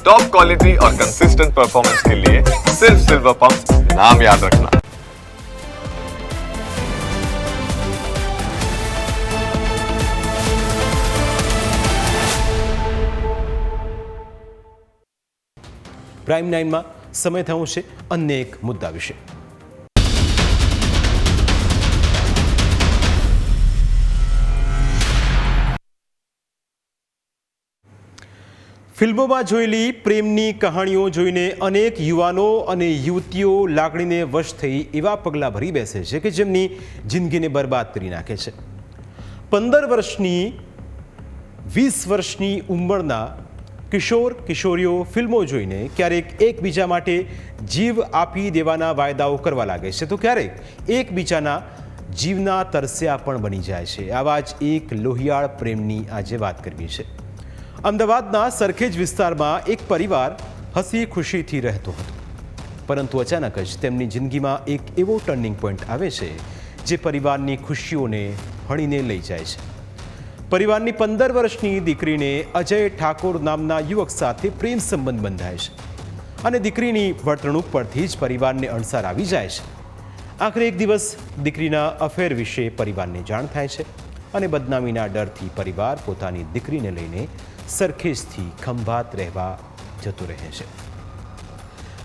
Top quality और consistent performance के लिए सिर्फ सिल्वर पंप नाम याद रखना પ્રાઇમ નાઇનમાં સમય થયો છે અન્ય એક મુદ્દા વિશે ફિલ્મોમાં જોયેલી પ્રેમની કહાણીઓ જોઈને અનેક યુવાનો અને યુવતીઓ લાગણીને વશ થઈ એવા પગલાં ભરી બેસે છે કે જેમની જિંદગીને બરબાદ કરી નાખે છે. પંદર વર્ષની, વીસ વર્ષની ઉંમરના કિશોર, કિશોરીઓ ફિલ્મો જોઈને ક્યારેક એકબીજા માટે જીવ આપી દેવાના વાયદાઓ કરવા લાગે છે. તો ક્યારેક એકબીજાના જીવના તરસ્યા પણ બની જાય છે. આવા જ એક લોહિયાળ પ્રેમની આજે વાત કરવી છે. અમદાવાદના સરખેજ વિસ્તારમાં એક પરિવાર હસી ખુશીથી રહેતો હતો. પરંતુ અચાનક જ તેમની જિંદગીમાં એક એવો ટર્નિંગ પોઈન્ટ આવે છે, જે પરિવારની ખુશીઓને હણીને લઈ જાય છે. પરિવારની પંદર વર્ષની દીકરીને અજય ઠાકોર નામના યુવક સાથે પ્રેમ સંબંધ બંધાય છે અને દીકરીની વર્તણૂક પરથી જ પરિવારને અણસાર આવી જાય છે. આખરે એક દિવસ દીકરીના અફેર વિશે પરિવારને જાણ થાય છે. અને બદનામીના ડરથી પરિવાર પોતાની દીકરીને લઈને સરખેજથી ખંભાત રહેવા જતું રહે છે.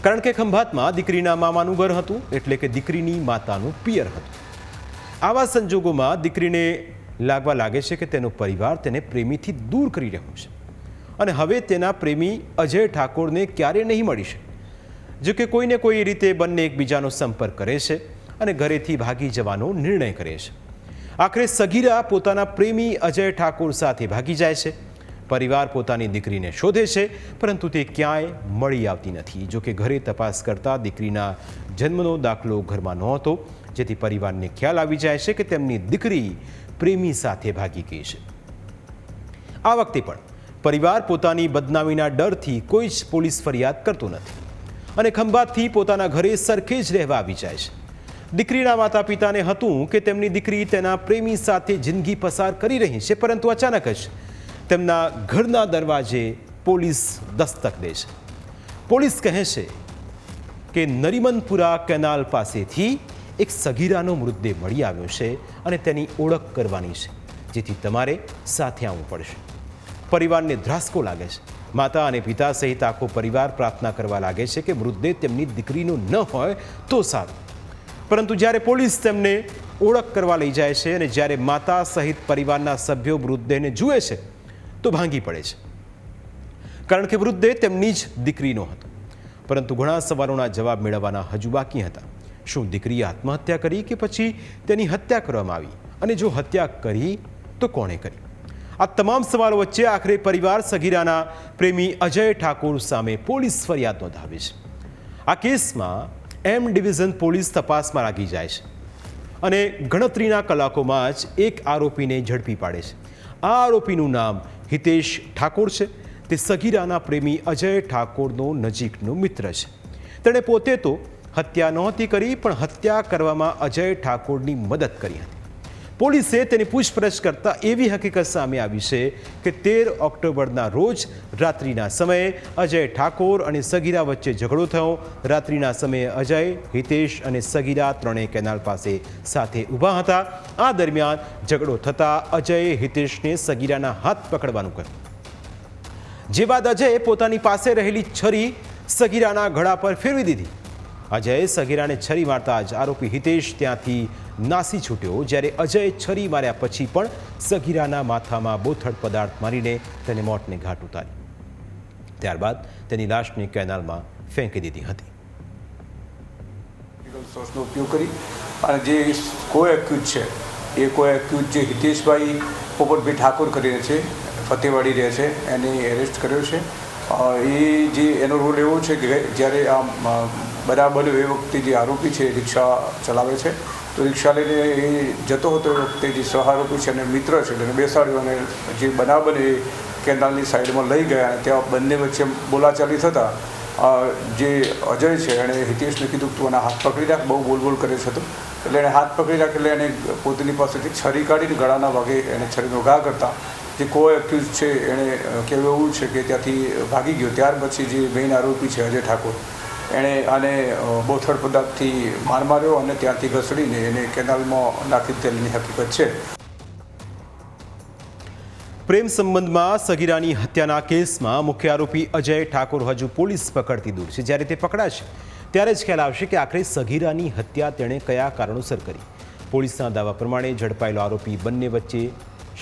કારણ કે ખંભાતમાં દીકરીના મામાનું ઘર હતું, એટલે કે દીકરીની માતાનું પિયર હતું. આવા સંજોગોમાં દીકરીને લાગવા લાગે છે કે તેનો પરિવાર તેને પ્રેમીથી દૂર કરી રહ્યો છે. અને હવે તેના પ્રેમી અજય ઠાકોરને ક્યારે નહીં મળી શકે? જો કે કોઈને કોઈ રીતે બંને એકબીજાનો સંપર્ક કરે છે અને ઘરેથી ભાગી જવાનો નિર્ણય કરે છે. આખરે સગીરા પોતાના પ્રેમી અજય ઠાકોર સાથે ભાગી જાય છે. પરિવાર પોતાની દીકરીને શોધે છે, પરંતુ તે ક્યાંય મળી આવતી નથી. જો કે ઘરે તપાસ કરતા દીકરીના જન્મનો દાખલો ઘરમાં નહોતો, જેથી પરિવારને ખ્યાલ આવી જાય છે કે તેમની દીકરી પ્રેમી સાથે ભાગી ગઈ છે. આ વખતે પણ પરિવાર પોતાની બદનામીના ડરથી કોઈ જ પોલીસ ફરિયાદ કરતો નથી અને ખંભાતથી પોતાના ઘરે સરખે જ રહેવા આવી જાય છે. દીકરીના માતા પિતાને હતું કે તેમની દીકરી તેના પ્રેમી સાથે જિંદગી પસાર કરી રહી છે, પરંતુ અચાનક જ તેમના ઘરના દરવાજે પોલીસ દસ્તક દે છે. પોલીસ કહે છે કે નરીમનપુરા કેનાલ પાસેથી એક સગીરાનો મૃતદેહ મળી આવ્યો છે અને તેની ઓળખ કરવાની છે, જેથી તમારે સાથે આવવું પડશે. પરિવારને ધ્રાસકો લાગે છે. માતા અને પિતા સહિત આખો પરિવાર પ્રાર્થના કરવા લાગે છે કે મૃતદેહ તેમની દીકરીનો ન હોય તો સારું. પરંતુ જ્યારે પોલીસ તેમને ઓળખ કરવા લઈ જાય છે અને જ્યારે માતા સહિત પરિવારના સભ્યો મૃતદેહને જુએ છે, તો ભાંગી પડે છે. કારણ કે મૃતદેહ તેમની જ દીકરીનો હતો. પરંતુ ઘણા સવાલોના જવાબ મેળવવાના હજુ બાકી હતા. શું દીકરીએ આત્મહત્યા કરી કે પછી તેની હત્યા કરવામાં આવી? અને જો હત્યા કરી, તો કોણે કરી? આ તમામ સવાલો વચ્ચે આખરે પરિવાર સગીરાના પ્રેમી અજય ઠાકોર સામે પોલીસ ફરિયાદ નોંધાવી છે. આ કેસમાં એમ ડિવિઝન પોલીસ તપાસમાં લાગી જાય છે. અને ગણતરીના કલાકોમાં જ એક આરોપીને ઝડપી પાડે છે. આ આરોપીનું નામ હિતેશ ઠાકોર છે. તે સગીરાના પ્રેમી અજય ઠાકોરનો નજીકનો મિત્ર છે. તેણે પોતે તો હત્યા નહોતી કરી, પણ હત્યા કરવામાં અજય ઠાકોરની મદદ કરી હતી. પોલીસે તેની પૂછપરછ કરતા એવી હકીકત સામે આવી છે કે તેર ઓક્ટોબરના રોજ રાત્રિના સમયે અજય ઠાકોર અને સગીરા વચ્ચે ઝઘડો થયો. રાત્રિના સમયે અજય, હિતેશ અને સગીરા ત્રણેય કેનાલ પાસે સાથે ઊભા હતા. આ દરમિયાન ઝઘડો થતાં અજયે, હિતેશને સગીરાના હાથ પકડવાનું કહ્યું. જે બાદ અજયે પોતાની પાસે રહેલી છરી સગીરાના ઘડા પર ફેરવી દીધી. અજયે સગીરાને છરી મારતા જ આરોપી હિતેશ ત્યાંથી નાસી છૂટ્યો જ્યારે અજય છરી માર્યા પછી પણ સગીરાના માથામાં બોથડ પદાર્થ મારીને તેને મોતને ઘાટ ઉતારી ત્યારબાદ તેની લાશને કેનાલમાં ફેંકી દીધી હતી. સોસનો ઉપયોગ કરી અને જે કો એક્યુઝ છે, એ કો એક્યુઝ જે હિતેશભાઈ પોપટભાઈ ઠાકોર કરીને છે, ફતેવાડી રહે છે, એને એરેસ્ટ કર્યો છે. એ જે એનો રોલ એવો છે કે જ્યારે આ બરાબર એ વખતે જે આરોપી છે, રિક્ષા ચલાવે છે તો રિક્ષા લઈને એ જતો હતો એ વખતે જે સહારોપી છે અને મિત્ર છે એને બેસાડ્યો અને જે બનાવ બને એ કેનાલની સાઈડમાં લઈ ગયા અને ત્યાં બંને વચ્ચે બોલાચાલી થતાં જે અજય છે એણે હિતેશને કીધું તું એના હાથ પકડી રાખ, બહુ બોલ બોલ કરે છે તો. એટલે એણે હાથ પકડી રાખ એટલે એને પોતાની પાસેથી છરી કાઢીને ગળાના ભાગે એને છરીનો ઘા કરતા. જે કો એક્યુઝ છે, એણે કહેવું છે કે ત્યાંથી ભાગી ગયો. ત્યાર પછી જે મેઇન આરોપી છે અજય ઠાકોર. એણે આને બોથડ પદાર્થથી માર માર્યો અને ત્યાંથી ઘસડીને એને કેનાલમાં નાખી દીધેલી. હકીકત છે પ્રેમ સંબંધમાં સગીરાની હત્યાના કેસમાં મુખ્ય આરોપી અજય ઠાકોર હજુ પોલીસ પકડતી દૂર છે. જ્યારે તે પકડાશે, ત્યારે જ ખ્યાલ આવશે કે આખરે સગીરાની હત્યા તેણે કયા કારણોસર કરી. પોલીસના દાવા પ્રમાણે ઝડપાયેલો આરોપી બંને વચ્ચે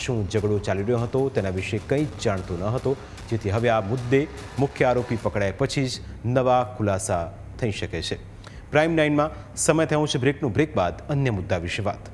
શું ઝઘડો ચાલી રહ્યો હતો તેના વિશે કંઈ જાણતો ન હતો, જેથી હવે આ મુદ્દે મુખ્ય આરોપી પકડાય પછી જ નવા ખુલાસા થઈ શકે છે. પ્રાઇમ નાઇનમાં સમય થયો છે બ્રેકનું, બ્રેક બાદ અન્ય મુદ્દા વિશે વાત.